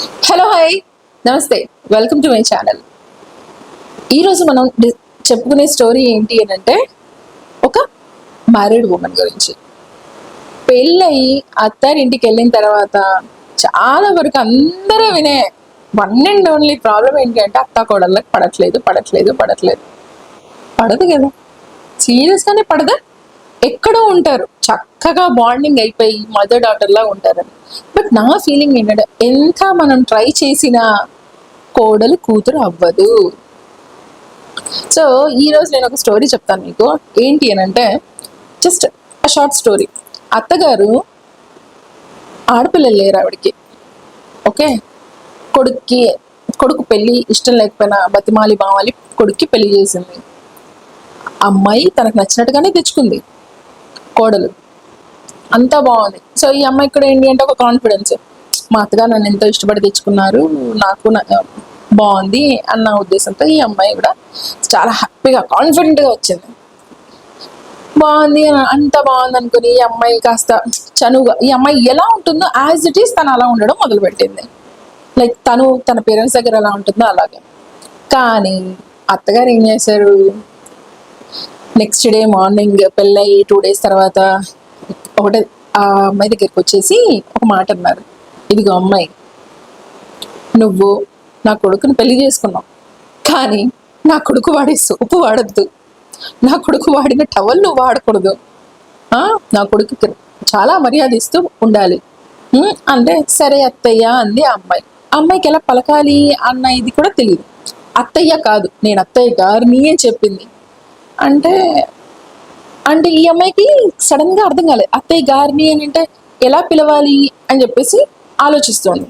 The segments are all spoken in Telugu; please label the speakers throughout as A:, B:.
A: Hello hi. నమస్తే. Welcome to my channel. ఈరోజు మనం చెప్పుకునే స్టోరీ ఏంటి అని అంటే ఒక మ్యారీడ్ ఉమెన్ గురించి. పెళ్ళయి అత్తారింటికి వెళ్ళిన తర్వాత చాలా వరకు అందరూ వినే వన్ అండ్ ఓన్లీ ప్రాబ్లం ఏంటంటే అత్త కోడళ్ళకి పడట్లేదు పడట్లేదు పడట్లేదు. పడదు కదా. సీరియస్గానే పడదా? ఎక్కడో ఉంటారు. చక్కగా బాండింగ్ అయిపోయి మదర్ డాటర్ లా ఉంటారని. బట్ నా ఫీలింగ్ ఏంటంటే ఎంత మనం ట్రై చేసినా కోడలు కూతురు అవ్వదు. సో ఈ రోజు నేను ఒక స్టోరీ చెప్తాను మీకు. ఏంటి అని అంటే జస్ట్ షార్ట్ స్టోరీ అత్తగారు ఆడపిల్లలు లేరు ఆవిడకి. ఓకే? కొడుక్కి కొడుకు పెళ్ళి ఇష్టం లేకపోయినా బతిమాలి బావాలి కొడుక్కి పెళ్ళి చేసింది. అమ్మాయి తనకు నచ్చినట్టుగానే తెచ్చుకుంది. కోడలు. అంతా బాగుంది. సో ఈ అమ్మాయి కూడా ఏంటి అంటే ఒక కాన్ఫిడెన్స్ మా అత్తగారు నన్ను ఎంతో ఇష్టపడి తెచ్చుకున్నారు. నాకు బాగుంది అన్న ఉద్దేశంతో ఈ అమ్మాయి కూడా చాలా హ్యాపీగా కాన్ఫిడెంట్గా వచ్చింది. బాగుంది అంత బాగుంది అనుకుని ఈ అమ్మాయి కాస్త చనువుగా ఈ అమ్మాయి ఎలా ఉంటుందో యాజ్ ఇట్ ఈస్ తను అలా ఉండడం మొదలుపెట్టింది. లైక్ తను తన పేరెంట్స్ దగ్గర ఎలా ఉంటుందో అలాగే. కానీ అత్తగారు ఏం చేశారు? నెక్స్ట్ డే మార్నింగ్ పెళ్ళయి టూ డేస్ తర్వాత ఒకటే ఆ అమ్మాయి దగ్గరికి వచ్చేసి ఒక మాట అన్నారు. ఇదిగో అమ్మాయి నువ్వు నా కొడుకుని పెళ్ళి చేసుకున్నావు. కానీ నా కొడుకు వాడే సోపు వాడద్దు. నా కొడుకు వాడిన టవల్ నువ్వు వాడకూడదు. నా కొడుకుకి చాలా మర్యాద ఇస్తూ ఉండాలి. అంటే సరే అత్తయ్య అంది ఆ అమ్మాయి. ఆ అమ్మాయికి ఎలా పలకాలి అన్న ఇది కూడా తెలియదు అత్తయ్య కాదు నేను అత్తయ్య గారిని అని చెప్పింది. అంటే అంటే ఈ అమ్మాయికి సడన్గా అర్థం కాలేదు. అత్తయ్య గారిని అని అంటే ఎలా పిలవాలి అని చెప్పేసి ఆలోచిస్తుంది.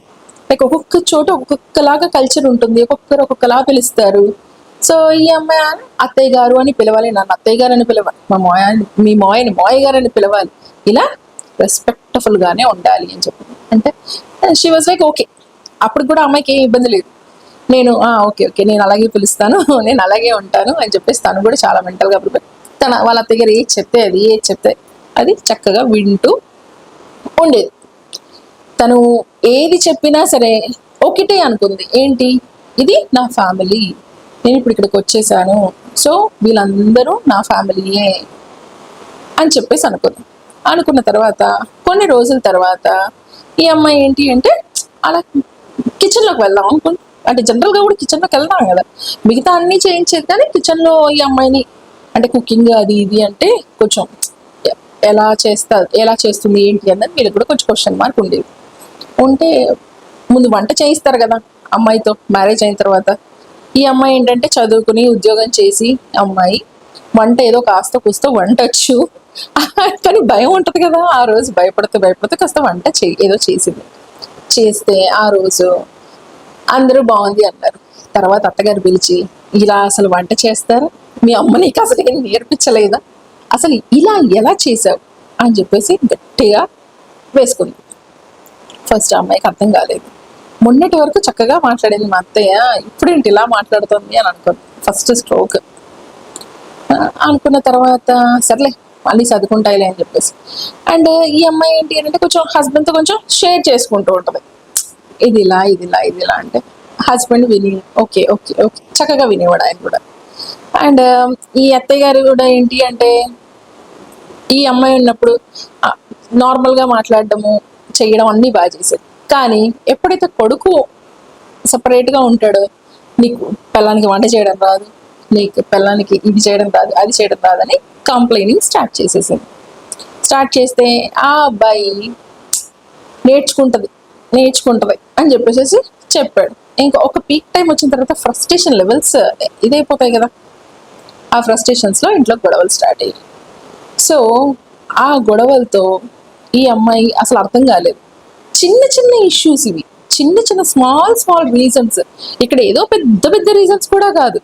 A: లైక్ ఒక్కొక్క చోట ఒక్కొక్కలాగా కల్చర్ ఉంటుంది. ఒక్కొక్కరు ఒక్కొక్కలా పిలుస్తారు. సో ఈ అమ్మాయి అని అత్తయ్య గారు అని పిలవాలి నన్ను. అత్తయ్య గారు అని పిలవాలి మా మోయ మీ మోయని మోయ గారు అని పిలవాలి. ఇలా రెస్పెక్ట్ఫుల్ గానే ఉండాలి అని చెప్పి. అంటే షీ వాజ్ లైక్ ఓకే అప్పుడు కూడా అమ్మాయికి ఏ ఇబ్బంది లేదు. నేను ఓకే ఓకే నేను అలాగే పిలుస్తాను నేను అలాగే ఉంటాను అని చెప్పేసి తను కూడా చాలా మెంటల్గా ప్రిపేర్ తన వాళ్ళ దగ్గర ఏది చెప్తే అది ఏది చెప్తే అది చక్కగా వింటూ ఉండేది. తను ఏది చెప్పినా సరే ఒకటే అనుకుంది ఏంటి? ఇది నా ఫ్యామిలీ. నేను ఇప్పుడు ఇక్కడికి వచ్చేసాను. సో వీళ్ళందరూ నా ఫ్యామిలీయే అని చెప్పేసి అనుకుంది. అనుకున్న తర్వాత కొన్ని రోజుల తర్వాత ఈ అమ్మాయి ఏంటి అంటే అలా కిచెన్లోకి వెళ్దాం అనుకుంది. అంటే జనరల్గా కూడా కిచెన్లోకి వెళ్దాం కదా. మిగతా అన్నీ చేయించేది కానీ కిచెన్లో ఈ అమ్మాయిని అంటే కుకింగ్ అది ఇది అంటే కొంచెం ఎలా చేస్తా ఎలా చేస్తుంది ఏంటి అన్నది వీళ్ళకి కూడా కొంచెం క్వశ్చన్ మార్క్ ఉండేది. ఉంటే ముందు వంట చేయిస్తారు కదా అమ్మాయితో మ్యారేజ్ అయిన తర్వాత. ఈ అమ్మాయి ఏంటంటే చదువుకుని ఉద్యోగం చేసి అమ్మాయి వంట ఏదో కాస్త కూస్త వంట వచ్చు కానీ భయం ఉంటుంది కదా ఆ రోజు భయపడుతూ భయపడుతూ కాస్త వంట చే ఏదో చేసింది. చేస్తే ఆ రోజు అందరూ బాగుంది అన్నారు. తర్వాత అత్తగారు పిలిచి ఇలా అసలు వంట చేస్తారా? మీ అమ్మ నీకు అసలు ఏం నేర్పించలేదా? అసలు ఇలా ఎలా చేసావు? అని చెప్పేసి గట్టిగా వేసుకుంది. ఫస్ట్ అమ్మాయికి అర్థం కాలేదు. మొన్నటి వరకు చక్కగా మాట్లాడింది మా అత్తయ్య. ఇప్పుడేంటి ఇలా మాట్లాడుతుంది అని అనుకుంది. ఫస్ట్ స్ట్రోక్ అనుకున్న తర్వాత సర్లే మళ్ళీ చదువుకుంటాయిలే అని చెప్పేసి. అండ్ ఈ అమ్మాయి ఏంటి అంటే కొంచెం హస్బెండ్తో కొంచెం షేర్ చేసుకుంటూ ఉంటుంది. ఇది ఇలా ఇది ఇలా ఇది ఇలా అంటే హస్బెండ్ విని ఓకే ఓకే ఓకే చక్కగా వినేవాడు ఆయన కూడా. అండ్ um, ఈ అత్తయ్య గారు కూడా ఏంటి అంటే ఈ అమ్మాయి ఉన్నప్పుడు నార్మల్గా మాట్లాడడము చేయడం అన్నీ బాగా చేసేది. కానీ ఎప్పుడైతే కొడుకు సపరేట్గా ఉంటాడో నీకు పిల్లానికి వంట చేయడం రాదు నీకు పిల్లానికి ఇది చేయడం రాదు అది చేయడం రాదని కంప్లైనింగ్ స్టార్ట్ చేసేసింది. స్టార్ట్ చేస్తే ఆ అబ్బాయి నేర్చుకుంటుంది నేర్చుకుంటది. అని చెప్పేసి చెప్పాడు. ఇంకా ఒక పీక్ టైం వచ్చిన తర్వాత ఫ్రస్ట్రేషన్ లెవెల్స్ ఇదైపోతాయి కదా. ఆ ఫ్రస్ట్రేషన్స్లో ఇంట్లో గొడవలు స్టార్ట్ అయ్యాయి. సో ఆ గొడవలతో ఈ అమ్మాయి అసలు అర్థం కాలేదు. చిన్న చిన్న ఇష్యూస్ ఇవి. చిన్న చిన్న స్మాల్ స్మాల్ రీజన్స్ ఇక్కడ ఏదో పెద్ద పెద్ద రీజన్స్ కూడా కాదు.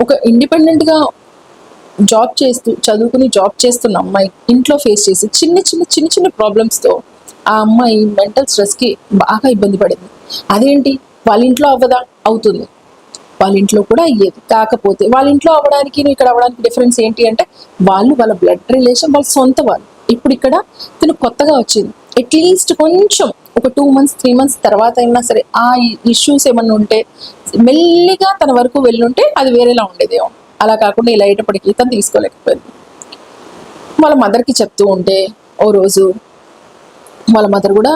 A: ఒక ఇండిపెండెంట్గా జాబ్ చేస్తూ చదువుకుని జాబ్ చేస్తున్న అమ్మాయి ఇంట్లో ఫేస్ చేసి చిన్న చిన్న చిన్న చిన్న ప్రాబ్లమ్స్తో ఆ అమ్మాయి మెంటల్ స్ట్రెస్కి బాగా ఇబ్బంది పడింది. అదేంటి? వాళ్ళ ఇంట్లో అవ్వదా? అవుతుంది. వాళ్ళ ఇంట్లో కూడా అయ్యేది. కాకపోతే వాళ్ళ ఇంట్లో అవ్వడానికి ఇక్కడ అవ్వడానికి డిఫరెన్స్ ఏంటి అంటే వాళ్ళు వాళ్ళ బ్లడ్ రిలేషన్ వాళ్ళ సొంత వాళ్ళు. ఇప్పుడు ఇక్కడ తను కొత్తగా వచ్చింది. అట్లీస్ట్ కొంచెం ఒక టూ మంత్స్ త్రీ మంత్స్ తర్వాత అయినా సరే ఆ ఇష్యూస్ ఏమన్నా ఉంటే మెల్లిగా తన వరకు వెళ్ళుంటే అది వేరేలా ఉండేదేమో అలా కాకుండా ఇలా అయ్యేటప్పటికి తను తీసుకోలేకపోయింది. వాళ్ళ మదర్కి చెప్తూ ఉంటే ఓ రోజు వాళ్ళ మదర్ కూడా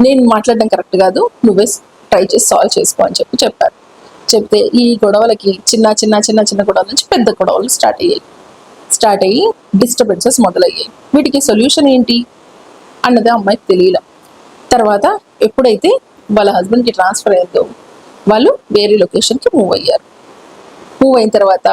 A: నేను మాట్లాడడం కరెక్ట్ కాదు నువ్వే ట్రై చేసి సాల్వ్ చేసుకో అని చెప్పి చెప్పారు. చెప్తే ఈ గొడవలకి చిన్న చిన్న చిన్న చిన్న గొడవల నుంచి పెద్ద గొడవలు స్టార్ట్ అయ్యాయి. స్టార్ట్ అయ్యి డిస్టర్బెన్సెస్ మొదలయ్యాయి. వీటికి సొల్యూషన్ ఏంటి? అన్నది అమ్మాయికి తెలియలే. తర్వాత ఎప్పుడైతే వాళ్ళ హస్బెండ్కి ట్రాన్స్ఫర్ అయిందో వాళ్ళు వేరే లొకేషన్కి మూవ్ అయ్యారు. మూవ్ అయిన తర్వాత